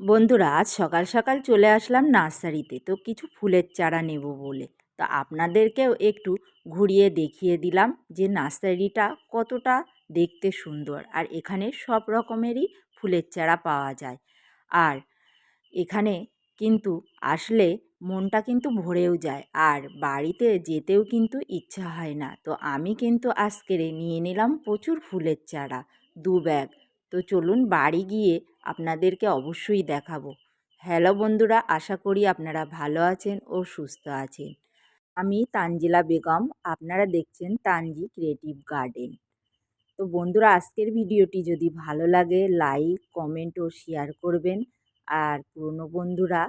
বন্ধুরা, আজ সকাল সকাল চলে আসলাম নার্সারিতে। তো কিছু ফুলের চারা নেব বলে। তো আপনাদেরকেও একটু ঘুরিয়ে দেখিয়ে দিলাম যে নার্সারিটা কতটা দেখতে সুন্দর আর এখানে সব রকমেরই ফুলের চারা পাওয়া যায়। আর এখানে কিন্তু আসলে মনটা কিন্তু ভরেও যায় আর বাড়িতে যেতেও কিন্তু ইচ্ছা হয় না। তো আমি কিন্তু আজকেরে নিয়ে নিলাম প্রচুর ফুলের চারা, দু ব্যাগ। তো চলুন বাড়ি গিয়ে আপনাদেরকে অবশ্যই দেখাবো। হ্যালো বন্ধুরা, আশা করি আপনারা ভালো আছেন ও সুস্থ আছেন। আমি তানজিলা বেগম, আপনারা দেখছেন তানজি ক্রিয়েটিভ গার্ডেন। তো বন্ধুরা, আজকের ভিডিওটি যদি ভালো লাগে, লাইক, কমেন্ট ও শেয়ার করবেন। আর পুরনো বন্ধুরা,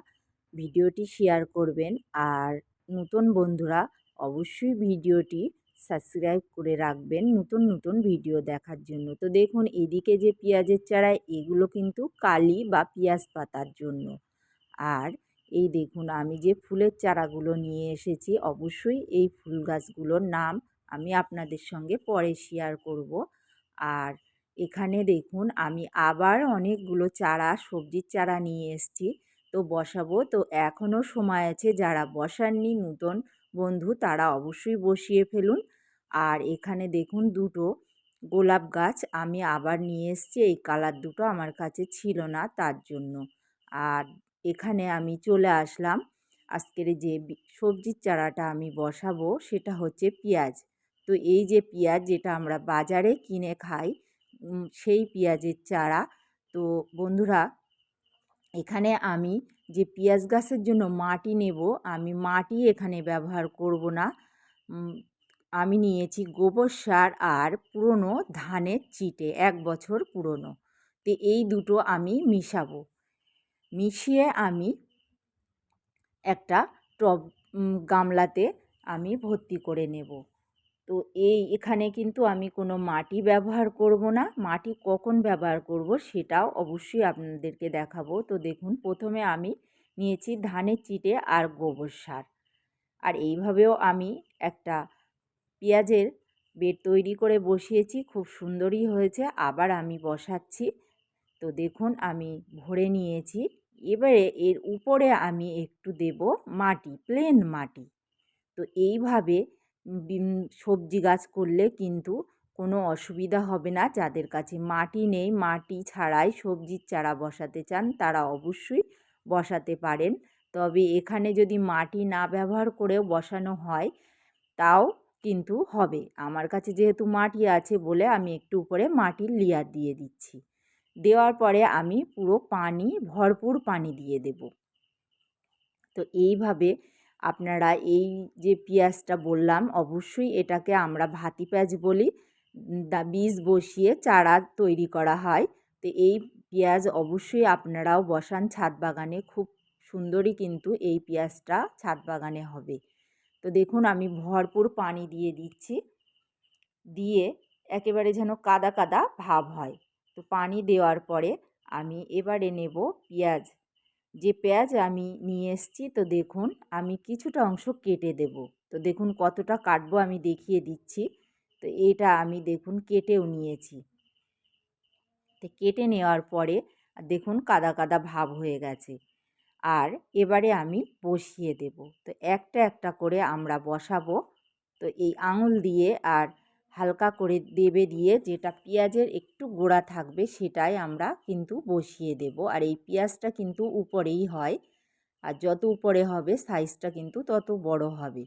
ভিডিওটি শেয়ার করবেন। আর নতুন বন্ধুরা, অবশ্যই ভিডিওটি সাবস্ক্রাইব করে রাখবেন নতুন নতুন ভিডিও দেখার জন্য। তো দেখুন, এদিকে যে পেঁয়াজের চারা, এগুলো কিন্তু কালি বা পেঁয়াজ পাতার জন্য। আর এই দেখুন, আমি যে ফুলের চারাগুলো নিয়ে এসেছি, অবশ্যই এই ফুল গাছগুলোর নাম আমি আপনাদের সঙ্গে পরে শেয়ার করব। আর এখানে দেখুন, আমি আবার অনেকগুলো চারা, সবজির চারা নিয়ে এসেছি, তো বসাবো। তো এখনও সময় আছে, যারা বসাননি, নতুন বন্ধু, তারা অবশ্যই বসিয়ে ফেলুন। আর এখানে দেখুন দুটো গোলাপ গাছ আমি আবার নিয়ে এসেছি, এই কালার দুটো আমার কাছে ছিল না তার জন্য। আর এখানে আমি চলে আসলাম, আজকের যে সবজির চারাটা আমি বসাবো সেটা হচ্ছে পেঁয়াজ। তো এই যে পেঁয়াজ যেটা আমরা বাজারে কিনে খাই সেই পেঁয়াজের চারা। তো বন্ধুরা, এখানে আমি যে পেঁয়াজ গাছের জন্য মাটি নেব, আমি মাটি এখানে ব্যবহার করব না। আমি নিয়েছি গোবর সার আর পুরনো ধানের চিটে, এক বছর পুরনো। তো এই দুটো আমি মিশাবো। মিশিয়ে আমি একটা টব গামলাতে আমি ভর্তি করে নেব। তো এই এখানে কিন্তু আমি কোনো মাটি ব্যবহার করব না। মাটি কখন ব্যবহার করব সেটাও অবশ্যই আপনাদেরকে দেখাবো। তো দেখুন, প্রথমে আমি নিয়েছি ধানের চিটে আর গোবর সার। আর এইভাবেও আমি একটা পেঁয়াজের বেড তৈরি করে বসিয়েছি, খুব সুন্দরই হয়েছে, আবার আমি বসাচ্ছি। তো দেখুন, আমি ভরে নিয়েছি। এবারে এর উপরে আমি একটু দেব মাটি প্লেন মাটি। তো এইভাবে সবজি গাছ করলে কিন্তু কোনো অসুবিধা হবে না। যাদের কাছে মাটি নেই, মাটি ছাড়াই সবজির চারা বসাতে চান, তারা অবশ্যই বসাতে পারেন। তবে এখানে যদি মাটি না ব্যবহার করেও বসানো হয়, তাও কিন্তু হবে। আমার কাছে যেহেতু মাটি আছে বলে আমি একটু উপরে মাটির লেয়ার দিয়ে দিচ্ছি। দেওয়ার পরে আমি পুরো পানি, ভরপুর পানি দিয়ে দেব। তো এইভাবে আপনারা এই যে পেঁয়াজটা বললাম, অবশ্যই এটাকে আমরা ভাতি পেঁয়াজ বলি বীজ বসিয়ে চারা তৈরি করা হয়। তো এই পেঁয়াজ অবশ্যই আপনারাও বসান, ছাদ বাগানে খুব সুন্দরই কিন্তু এই পেঁয়াজটা ছাদ বাগানে হবে। তো দেখুন, আমি ভরপুর পানি দিয়ে দিচ্ছি। দিয়ে একেবারে যেন কাদা কাদা ভাব হয়। তো পানি দেওয়ার পরে আমি এবারে নেব পেঁয়াজ। যে পেঁয়াজ আমি নিয়ে এসছি, তো দেখুন, আমি কিছুটা অংশ কেটে দেব। তো দেখুন, কতটা কাটবো আমি দেখিয়ে দিচ্ছি। তো এটা আমি দেখুন, কেটেও নিয়েছি। তো কেটে নেওয়ার পরে, দেখুন, কাদা কাদা ভাব হয়ে গেছে। আর এবারে আমি বসিয়ে দেব। তো একটা একটা করে আমরা বসাবো। তো এই আঙুল দিয়ে আর হালকা করে দেবে দিয়ে যেটা পেঁয়াজের একটু গোড়া থাকবে সেটাই আমরা কিন্তু বসিয়ে দেব। আর এই পেঁয়াজটা কিন্তু উপরেই হয়। আর যত উপরে হবে সাইজটা কিন্তু তত বড় হবে।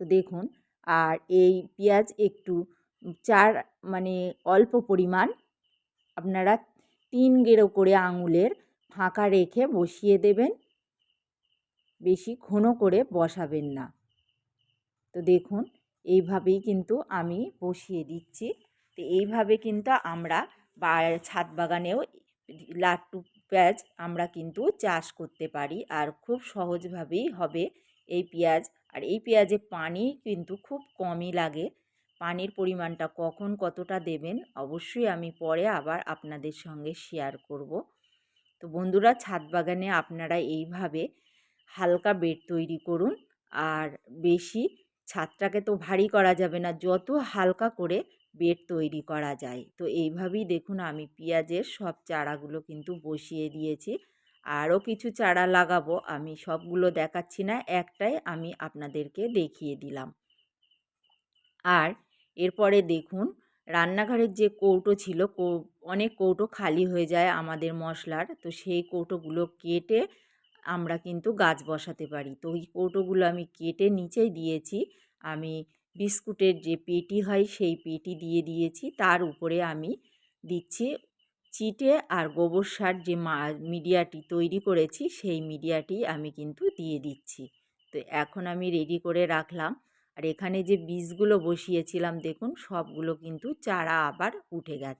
তো দেখুন, আর এই পেঁয়াজ একটু চার মানে অল্প পরিমাণ, আপনারা তিন গেরো করে আঙুলের ফাঁকা রেখে বসিয়ে দেবেন। বেশি ঘন করে বসাবেন না। তো দেখুন, এইভাবেই কিন্তু আমি বসিয়ে দিচ্ছি। তো এইভাবে কিন্তু আমরা বা ছাদ বাগানেও লাট্টু পেঁয়াজ আমরা কিন্তু চাষ করতে পারি। আর খুব সহজভাবেই হবে এই পেঁয়াজ। আর এই পেঁয়াজে পানি কিন্তু খুব কমই লাগে। পানির পরিমাণটা কখন কতটা দেবেন, অবশ্যই আমি পরে আবার আপনাদের সঙ্গে শেয়ার করব। তো বন্ধুরা, ছাদ বাগানে আপনারা এইভাবে হালকা বেড তৈরি করুন। আর বেশি ছাদটাকে তো ভারী করা যাবে না, যত হালকা করে বেড তৈরি করা যায়। তো এইভাবেই দেখুন, আমি পেঁয়াজের সব চারাগুলো কিন্তু বসিয়ে দিয়েছি। আরও কিছু চারা লাগাবো, আমি সবগুলো দেখাচ্ছি না, একটাই আমি আপনাদেরকে দেখিয়ে দিলাম। আর এরপরে দেখুন রান্নাঘরের যে কৌটো ছিল অনেক কৌটো খালি হয়ে যায় আমাদের মশলার। তো সেই কৌটোগুলো কেটে আমরা কিন্তু গাছ বসাতে পারি। তো ওই কৌটোগুলো আমি কেটে নিচেই দিয়েছি। আমি বিস্কুটের যে পেটি হয়, সেই পেটি দিয়ে দিয়েছি। তার উপরে আমি দিচ্ছি চিটে আর গোবর সার যে মিডিয়াটি তৈরি করেছি, সেই মিডিয়াটি আমি কিন্তু দিয়ে দিচ্ছি। তো এখন আমি রেডি করে রাখলাম। আর এখানে যে বীজগুলো বসিয়েছিলাম দেখুন সবগুলো কিন্তু চারা আবার উঠে গেছে।